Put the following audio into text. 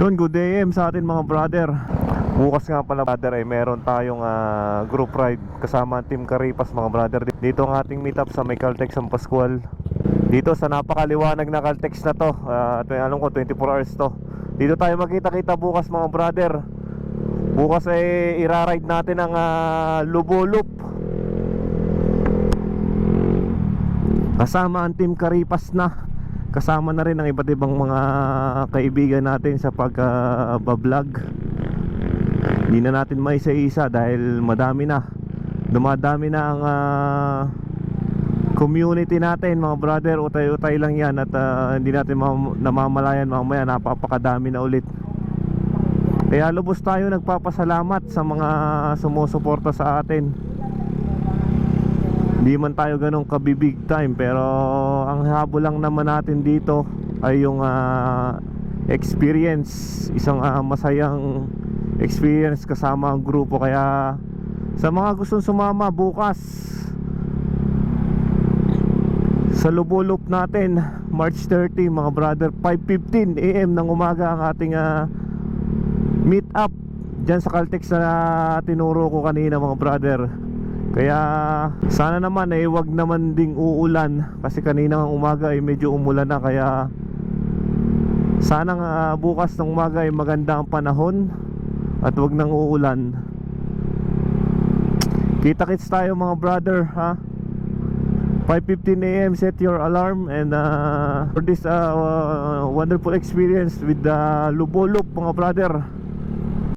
Yun, good AM sa atin mga brother. Bukas nga pala brother ay meron tayong ah, group ride kasama ang Team Karipas mga brother. Dito ang ating meetup sa may Caltex San Pascual. Dito sa napakaliwanag na Caltex na to uh, Alam ko 24 hours to. Dito tayo magkita-kita bukas mga brother. Bukas ay ira-ride natin ang ah, Lubo Loop. Kasama ang Team Karipas na Kasama na rin ang iba't ibang mga kaibigan natin sa pag-vlog Hindi na natin may isa-isa dahil madami na. Dumadami na ang ah, community natin mga brother. Utay-utay lang yan at ah, hindi natin mam- namamalayan mamaya. Napapakadami na ulit. Kaya lubos tayo nagpapasalamat sa mga sumusuporta sa atin Di man tayo ganun kabibig time pero ang habol lang naman natin dito ay yung ah, experience, isang ah, masayang experience kasama ang grupo. Kaya sa mga gustong sumama bukas sa Lubulup natin March 30 mga brother 5.15 am ng umaga ang ating ah, meet up dyan sa Caltex na tinuro ko kanina mga brother kaya sana naman eh wag naman ding uulan kasi kanina ng umaga ay medyo umulan na kaya sana nga bukas ng umaga ay maganda ang panahon at wag nang uulan. Kita-kits tayo mga brother ha. 5:15 AM set your alarm and uh, for this uh, wonderful experience with the Lubolop mga brother.